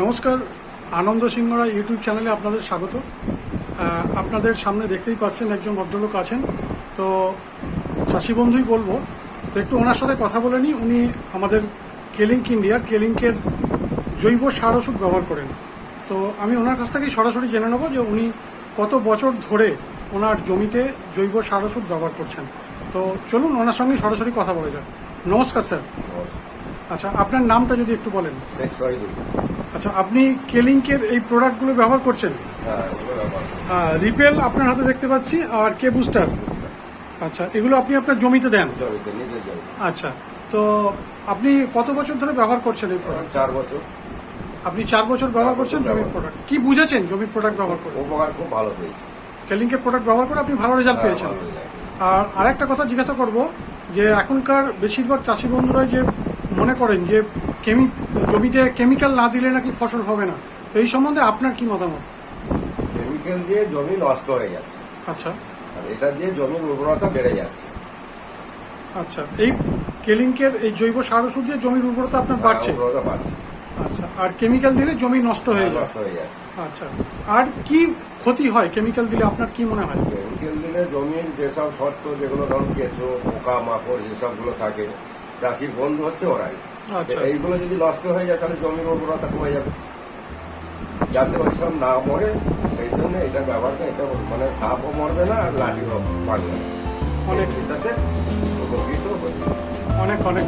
নমস্কার আনন্দ সিংহরা ইউটিউব চ্যানেলে আপনাদের স্বাগত। আপনাদের সামনে দেখতেই পাচ্ছেন একজন ভদ্রলোক আছেন। তো চাষি বন্ধুই বলব তো একটু ওনার সাথে কথা বলে নিই। উনি আমাদের কেলিঙ্ক ইন্ডিয়ার কেলিঙ্কের জৈব সার ওষুধ ব্যবহার করেন। তো আমি ওনার কাছ থেকেই সরাসরি জেনে নেব যে উনি কত বছর ধরে ওনার জমিতে জৈব সার ওষুধ ব্যবহার করছেন। তো চলুন ওনার সঙ্গে সরাসরি কথা বলে যাক। নমস্কার স্যার। আচ্ছা আপনার নামটা যদি একটু বলেন। শেখ আচ্ছা আপনি কেলিংকের এই প্রোডাক্টগুলো ব্যবহার করছেন? হ্যাঁ। রিপেল আপনার হাতে দেখতে পাচ্ছি আর কে বুস্টার? আচ্ছা এগুলো আপনি আপনার জমিতে দেন? আচ্ছা তো আপনি কত বছর ধরে ব্যবহার করছেন এই প্রোডাক্ট চার বছর। আপনি চার বছর ব্যবহার করছেন জমির প্রোডাক্ট কি বুঝেছেন জমির প্রোডাক্ট ব্যবহার করে? উপকার খুব ভালো পেয়েছি। কেলিংকের প্রোডাক্ট ব্যবহার করে আপনি ভালো রেজাল্ট হ্যাঁ, পেয়েছেন। আর আরেকটা কথা জিজ্ঞাসা করব যে এখনকার বেশিরভাগ চাষি বন্ধুরাই যে মনে করেন যে কেমি জমিতে কেমিক্যাল না দিলে নাকি ফসল হবে না। তো এই সম্বন্ধে আপনার কি মতামত? কেমিক্যাল দিয়ে জমি নষ্ট হয়ে যাচ্ছে। আচ্ছা। আর এটা দিয়ে জমির উর্বরতা বেড়ে যাচ্ছে। আচ্ছা এই কেলিংকের এই জৈব সার ওষুধ দিয়ে জমির উর্বরতা আপনার বাড়ছে? উর্বরতা বাড়ছে। আচ্ছা আর কেমিক্যাল দিলে জমি নষ্ট হয়ে নষ্ট হয়ে যাচ্ছে। আচ্ছা আর কি ক্ষতি হয় কেমিক্যাল দিলে? আপনার কি মনে হয়? কেমিক্যাল দিলে জমির যেসব শর্ত যেগুলো ধরুন কেঁচো পোকা মাকড় যেসবগুলো থাকে চাষির বন্ধু হচ্ছে ওরাই আচ্ছা। এইগুলো যদি নষ্ট হয়ে যায় তাহলে জমির উর্বরতা কমে যাবে যাতে ওই ওইসব না মরে সেই জন্য এটা ব্যবহারটা এটা মানে সাপও মরবে না আর লাঠিও মারবে না অনেক উপকৃত হচ্ছে অনেক অনেক।